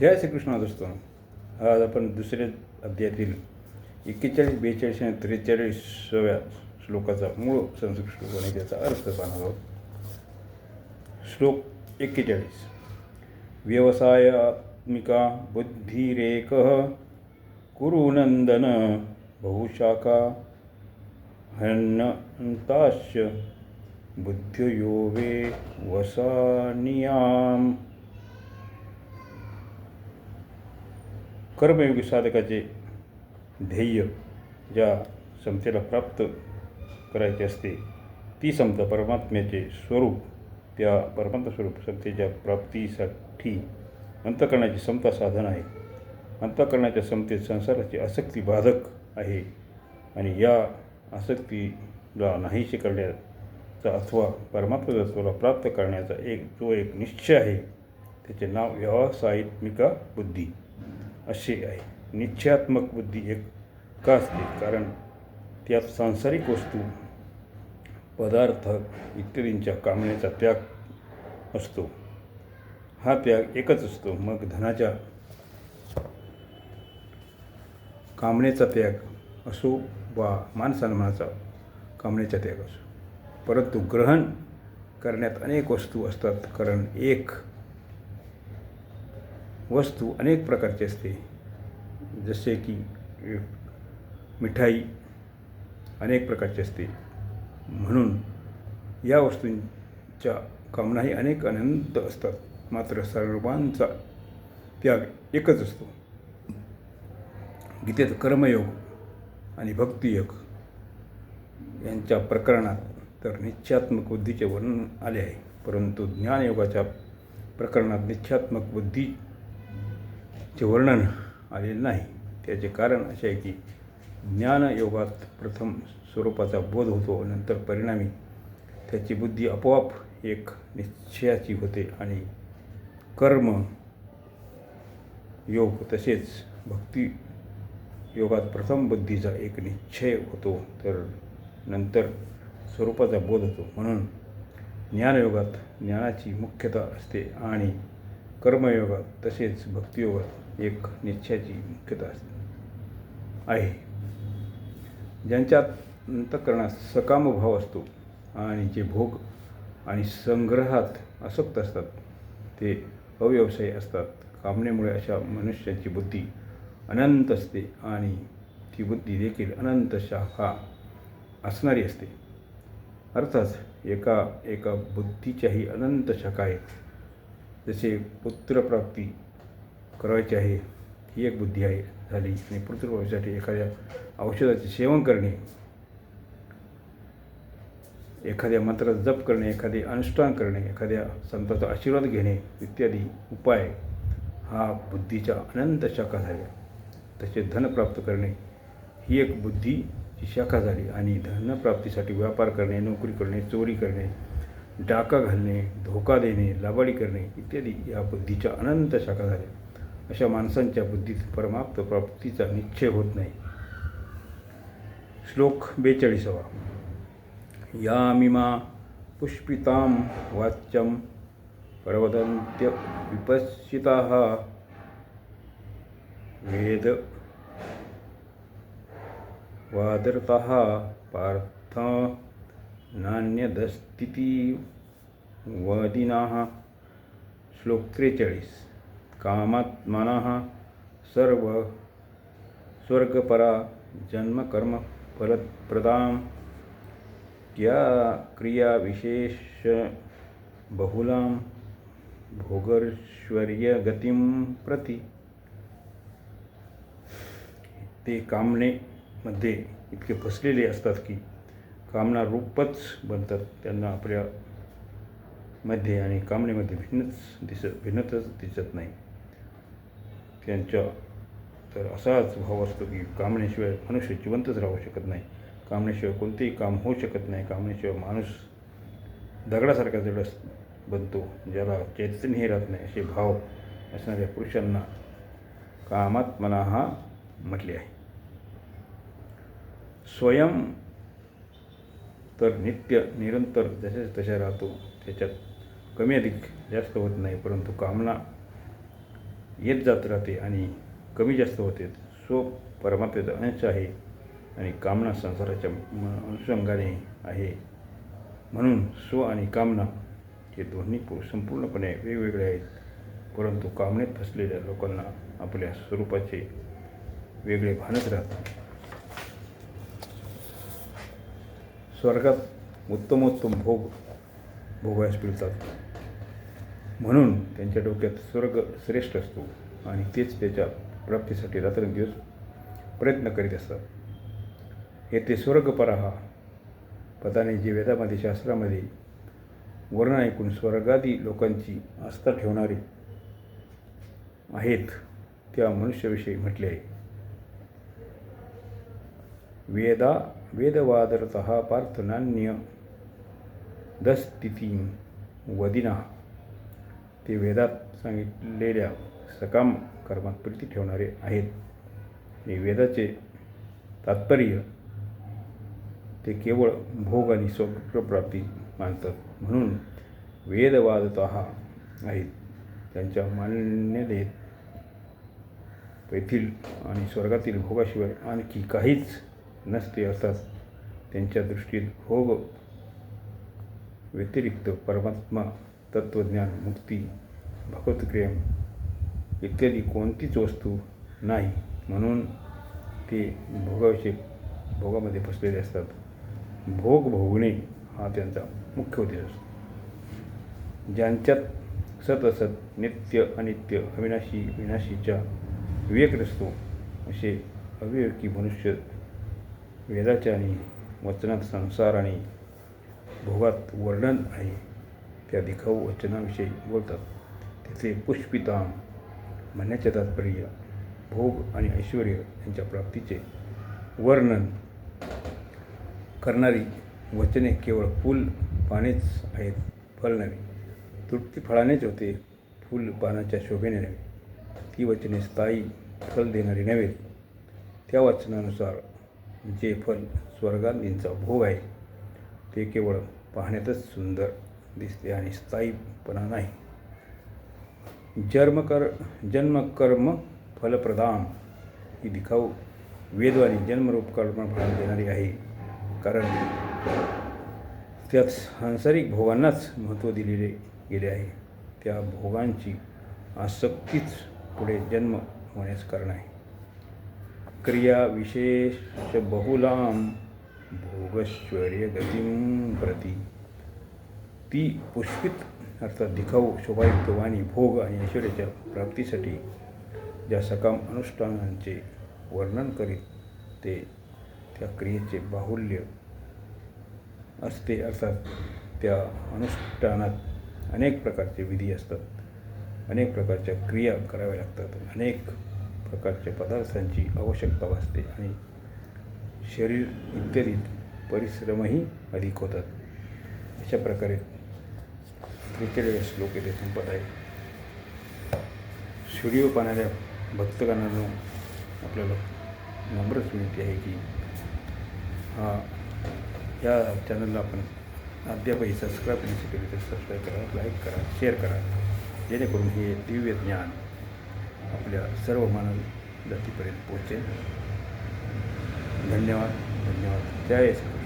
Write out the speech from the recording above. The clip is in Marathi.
जय श्रीकृष्ण दोस्तो आज आपण दुसऱ्या अध्यायातील एक्केचाळीस बेचाळीस आणि त्रेचाळीसाव्या श्लोकाचा मूळ संस्कृत श्लोक आणि त्याचा अर्थ पाहणार आहोत. श्लोक एक्केचाळीस. व्यवसायात्मिका बुद्धिरेक कुरुनंदन बहुशाखा हन्नताश बुद्धयोगे वसानियाम। कर्मयोगी साधकाचे ध्येय ज्या समतेला प्राप्त करायचे असते ती समता परमात्म्याचे स्वरूप त्या परमात्मा स्वरूप समतेच्या प्राप्तीसाठी अंतकरणाची समता साधन आहे. अंतकरणाच्या समतेत संसाराची आसक्ती बाधक आहे आणि या आसक्तीला नाहीसे करण्याचा अथवा परमात्मतत्वाला प्राप्त करण्याचा एक जो एक निश्चय आहे त्याचे नाव व्यावसायित्मिका बुद्धी. असे आहे. निश्चयात्मक बुद्धी एक का असते? कारण त्यात सांसारिक वस्तू पदार्थ इत्यादींच्या कामनेचा त्याग असतो. हा त्याग एकच असतो. मग धनाच्या कामनेचा त्याग असो वा मानसन्मानाचा कामनेचा त्याग असो. परंतु ग्रहण करण्यात अनेक वस्तू असतात. कारण एक वस्तू अनेक प्रकारची असते. जसे की मिठाई अनेक प्रकारची असते. म्हणून या वस्तूंच्या कामनाही अनेक अनंत असतात. मात्र सर्वांचा त्याग एकच असतो. गीतेत कर्मयोग आणि भक्तियोग यांच्या प्रकरणात तर निश्चयात्मक बुद्धीचे वर्णन आले आहे. परंतु ज्ञानयोगाच्या प्रकरणात निश्चयात्मक चे वर्णन आलेले नाही. त्याचे कारण असे आहे की ज्ञानयोगात प्रथम स्वरूपाचा बोध होतो नंतर परिणामी त्याची बुद्धी आपोआप एक निश्चयाची होते आणि कर्म योग तसेच भक्ती योगात प्रथम बुद्धीचा एक निश्चय होतो तर नंतर स्वरूपाचा बोध होतो. म्हणून ज्ञानयोगात ज्ञानाची मुख्यता असते आणि कर्मयोगात तसेच भक्तियोगात एक निश्चयाची मुख्यता आहे. ज्यांच्यात अंतकरणात सकाम भाव असतो आणि जे भोग आणि संग्रहात आसक्त असतात ते अव्यवसायी असतात. कामनेमुळे अशा मनुष्याची बुद्धी अनंत असते आणि ती बुद्धी देखील अनंत शाखा असणारी असते. अर्थात एका एका बुद्धीच्याही अनंत शाखा आहेत. जसे पुत्रप्राप्ती करायची आहे ही एक बुद्धी आहे झाली. आणि पुत्रप्राप्तीसाठी एखाद्या औषधाचे सेवन करणे एखाद्या मंत्राचा जप करणे एखादे अनुष्ठान करणे एखाद्या संताचा आशीर्वाद घेणे इत्यादी उपाय हा बुद्धीच्या अनंत शाखा झाल्या. तसेच धन प्राप्त करणे ही एक बुद्धीची शाखा झाली. आणि धनप्राप्तीसाठी व्यापार करणे नोकरी करणे चोरी करणे डाका घालणे धोका देणे लाबाडी करणे इत्यादी या बुद्धीच्या अनंत शाखा झाल्या. अशा माणसांच्या बुद्धीत परमाप्त प्राप्तीचा निश्चय होत नाही. श्लोक बेचाळीसावा. यामिमा पुष्पितां वाच्यं प्रवदन्त्य विपश्चिताः. वेद वादरतः पार्थ नान्यदस्थितिवादिनाः श्लोक त्रेचाळीस. कामात्मनः सर्व स्वर्गपरा जन्मकर्म फलप्रदां या क्रियाविशेष बहुलां भोगर्श्वर्यगतिं प्रति? ते कामनेमध्ये इतके फसलेले असतात की कामना रूपच बनतात. त्यांना आपल्या मध्ये आणि कामनेमध्ये भिन्नच दिसत भिन्नतच दिसत नाही. त्यांच्या तर असाच भाव असतो की कामनेशिवाय मनुष्य जिवंतच राहू शकत नाही. कामनेशिवाय कोणतेही काम होऊ शकत नाही. कामनेशिवाय माणूस दगडासारखा जड बनतो ज्याला चैतन्यही राहत नाही असे भाव असणाऱ्या पुरुषांना कामात्मना हा म्हटले आहे. स्वयं तर नित्य निरंतर जसेच तशा राहतो त्याच्यात कमी अधिक जास्त होत नाही परंतु कामना येत जात राहते आणि कमी जास्त होते. सो परमात्म्याचा अंश आहे आणि कामना संसाराच्या म- अनुषंगाने आहे. म्हणून स्व आणि कामना हे दोन्ही संपूर्णपणे वेगवेगळे आहेत. परंतु कामनेत फसलेल्या लोकांना आपल्या स्वरूपाचे वेगळे भानच राहतात. स्वर्गात उत्तमोत्तम भोग भोगायस मिळतात. म्हणून त्यांच्या डोक्यात स्वर्ग श्रेष्ठ असतो आणि तेच त्याच्या प्राप्तीसाठी रात्रंदिवस प्रयत्न करीत असतात. येथे स्वर्ग पराहा पदाने जे वेदामध्ये शास्त्रामध्ये वर्णन ऐकून स्वर्गादी लोकांची आस्था ठेवणारे आहेत त्या मनुष्याविषयी म्हटले आहे. वेदा वेदवादरत पार्थ नान्य दस्तिती वदिना। ते वेदात सांगितलेल्या सकाम कर्मात प्रीती ठेवणारे आहेत. आणि वेदाचे तात्पर्य ते केवळ भोग आणि स्वप्राप्ती मानतात. म्हणून वेदवादत आहेत. त्यांच्या मान्यतेत येथील आणि स्वर्गातील भोगाशिवाय आणखी काहीच नसते अर्थात त्यांच्या दृष्टीत भोग व्यतिरिक्त परमात्मा तत्त्वज्ञान मुक्ती भगवतप्रेम इत्यादी कोणतीच वस्तू नाही म्हणून ते भोगाविषयी भोगामध्ये फसलेले असतात. भोग भोगणे हा त्यांचा मुख्य उद्देश असतो. ज्यांच्यात सत असत नित्य अनित्य अविनाशी विनाशीच्या विवेक नसतो असे अविवेकी मनुष्य वेदाच्या आणि वचनात संसार आणि भोगात वर्णन आहे. त्या दिखाऊ वचनाविषयी बोलतात. त्याचे पुष्पिताम म्हणण्याचे तात्पर्य भोग आणि ऐश्वर यांच्या प्राप्तीचे वर्णन करणारी वचने केवळ फूल पानेच आहेत फल नव्हे. तृप्ती फळानेच होते फूल पानाच्या शोभेने नव्हे. ती वचने स्थायी फल देणारी नव्हे. त्या वचनानुसार जे फल स्वर्गांदींचा भोग आहे ते केवळ पाहण्यातच सुंदर दिसते आणि स्थायीपणा नाही. जर्मकर जन्मकर्म फलप्रदान. ही दिखाऊ वेदवाणी जन्मरूप कर्म फळ देणारी आहे. कारण त्यात सांसारिक भोगांनाच महत्त्व दिलेले गेले आहे. त्या भोगांची आसक्तीच पुढे जन्म होण्यास कारण आहे. क्रिया विशेष बहुलाम भोगश्वर्य गतीं प्रती. ती पुष्पित अर्थात दिखाऊ शोभायुक्त वाणी भोग आणि ऐश्वर्याच्या प्राप्तीसाठी ज्या सकाम अनुष्ठानांचे वर्णन करीत ते त्या क्रियेचे बाहुल्य असते. अर्थात त्या अनुष्ठानात अनेक प्रकारचे विधी असतात. अनेक प्रकारच्या क्रिया कराव्या लागतात. अनेक प्रकारच्या पदार्थांची आवश्यकता भासते आणि शरीर इत्यादीत परिश्रमही अधिक होतात. अशा प्रकारे त्रेचाळीस श्लोक येथे संपत आहे व्हिडिओ पाहणाऱ्या भक्तगणांनो आपल्याला नम्रच विनंती आहे की हा या चॅनलला आपण अद्यापही सबस्क्राईब नसेल केले तर सबस्क्राईब करा लाईक करा शेअर करा. जेणेकरून हे दिव्य ज्ञान आपल्या सर्व मानव जातीपर्यंत पोहोचेल. धन्यवाद धन्यवाद. जय श्री